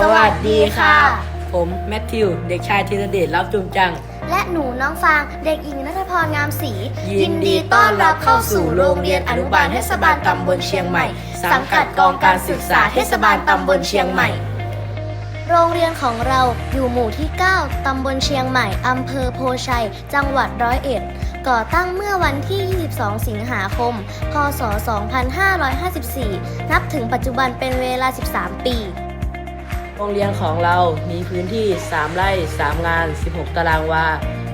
สวัสดีค่ะ ผมแมทธิว เด็กชายธีรเดชรับจุมจัง และหนูน้องฟาง เด็กหญิงนัทพรงามศรียินดีต้อนรับเข้าสู่โรงเรียนอนุบาลเทศบาลตำบลเชียงใหม่ สังกัดกองการศึกษาเทศบาลตำบลเชียงใหม่ โรงเรียนของเราอยู่หมู่ที่ 9 ตำบลเชียงใหม่ อำเภอโพชัย จังหวัดร้อยเอ็ด ก่อตั้งเมื่อวันที่ 22 สิงหาคม พศ 2554 นับถึงปัจจุบันเป็นเวลา 13 ปี โรงเรียนของเรามีพื้นที่ 3 ไร่ 3 งาน 16 ตารางวา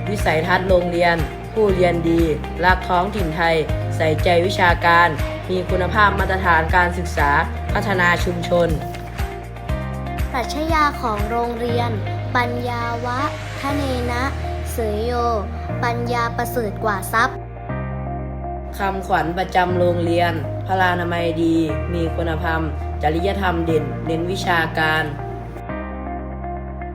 วิสัยทัศน์โรงเรียน ผู้เรียนดี รักท้องถิ่นไทย ใส่ใจวิชาการ มีคุณภาพมาตรฐานการศึกษา พัฒนาชุมชน ปรัชญาของโรงเรียน ปัญญาวะทะเนนะเสยโย ปัญญาประเสริฐกว่าทรัพย์คำขวัญประจำโรงเรียน พลานามัยดี มีคุณธรรม จริยธรรมเด่น เน้นวิชาการ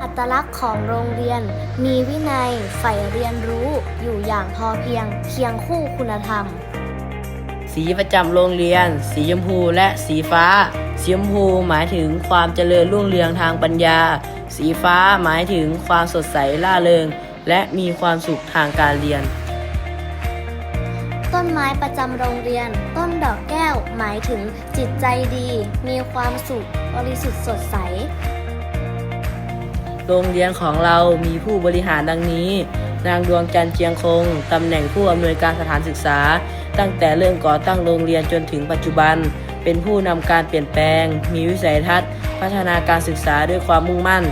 อัตลักษณ์ของโรงเรียน มีวินัยใฝ่เรียนรู้อยู่อย่างพอเพียงเคียงคู่คุณธรรม สีประจำโรงเรียน สีชมพูและสีฟ้า สีชมพูหมายถึงความเจริญรุ่งเรืองทางปัญญา สีฟ้าหมายถึงความสดใสล่าเริง และมีความสุขทางการเรียน ต้นไม้ประจำโรงเรียน ต้นดอกแก้วหมายถึงจิตใจดี มีความสุขบริสุทธิ์สดใส โรงเรียนของเรามีผู้บริหารดังนี้ นางดวงจันทร์เจียงคง ตำแหน่งผู้อำนวยการสถานศึกษา ตั้งแต่เริ่มก่อตั้งโรงเรียนจนถึงปัจจุบัน เป็นผู้นำการเปลี่ยนแปลง มีวิสัยทัศน์ พัฒนาการศึกษาด้วยความมุ่งมั่น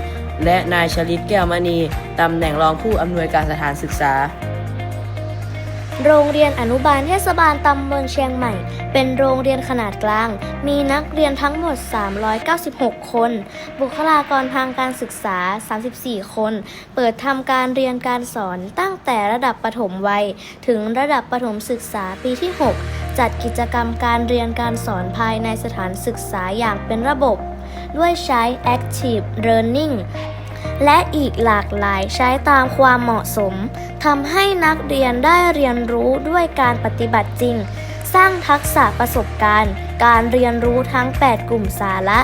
และนายชลิตแก้วมณี ตำแหน่งรองผู้อำนวยการสถานศึกษา โรงเรียนอนุบาลเทศบาลตำบลเชียงใหม่ เป็นโรงเรียนขนาดกลาง มีนักเรียนทั้งหมด 396 คน บุคลากรทางการศึกษา 34 คน เปิดทำการเรียนการสอนตั้งแต่ระดับประถมวัย ถึงระดับประถมศึกษาปีที่ 6 จัดกิจกรรมการเรียนการสอนภายในสถานศึกษาอย่างเป็นระบบ ด้วยใช้ Active Learning และอีกหลากหลายใช้ตามความเหมาะสมทำให้นักเรียนได้เรียนรู้ด้วยการปฏิบัติจริง สร้างทักษะประสบการณ์ การเรียนรู้ทั้ง 8 กลุ่มสาระ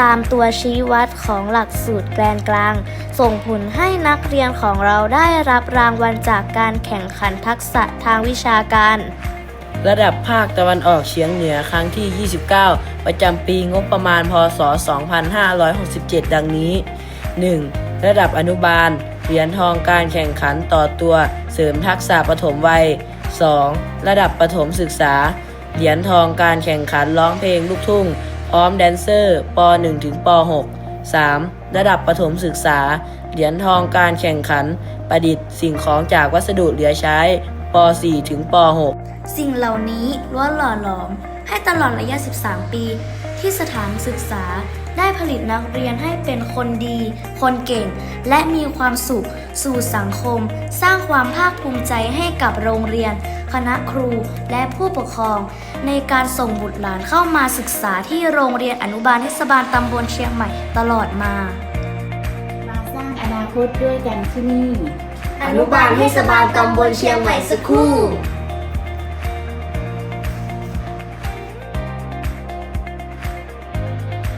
ตามตัวชี้วัดของหลักสูตรแกนกลาง ส่งผลให้นักเรียนของเราได้รับรางวัลจากการแข่งขันทักษะทางวิชาการระดับภาคตะวันออกเฉียงเหนือครั้งที่ 29 ประจำปีงบประมาณ พศ 2567 ดังนี้ 1. ระดับอนุบาล เหรียญทองการแข่งขันต่อตัวเสริมทักษะปฐมวัย 2. ระดับประถมศึกษา เหรียญทองการแข่งขันร้องเพลงลูกทุ่งพร้อมแดนเซอร์ป .1 ถึงป .6 3. ระดับประถมศึกษา เหรียญทองการแข่งขัน ประดิษฐ์สิ่งของจากวัสดุเหลือใช้ป .4 ถึงป .6 สิ่งเหล่านี้ล้วนหล่อหลอมให้ตลอดระยะ 13 ปี ที่สถานศึกษา ได้ผลิตนักเรียนให้เป็นคนดี คนเก่ง และมีความสุข สู่สังคม สร้างความภาคภูมิใจให้กับโรงเรียน คณะครูและผู้ปกครอง ในการส่งบุตรหลานเข้ามาศึกษาที่โรงเรียนอนุบาลเทศบาลตำบลเชียงใหม่ตลอดมา มาสร้างอนาคตด้วยกันที่นี่ อนุบาลเทศบาลตำบลเชียงใหม่สักครู่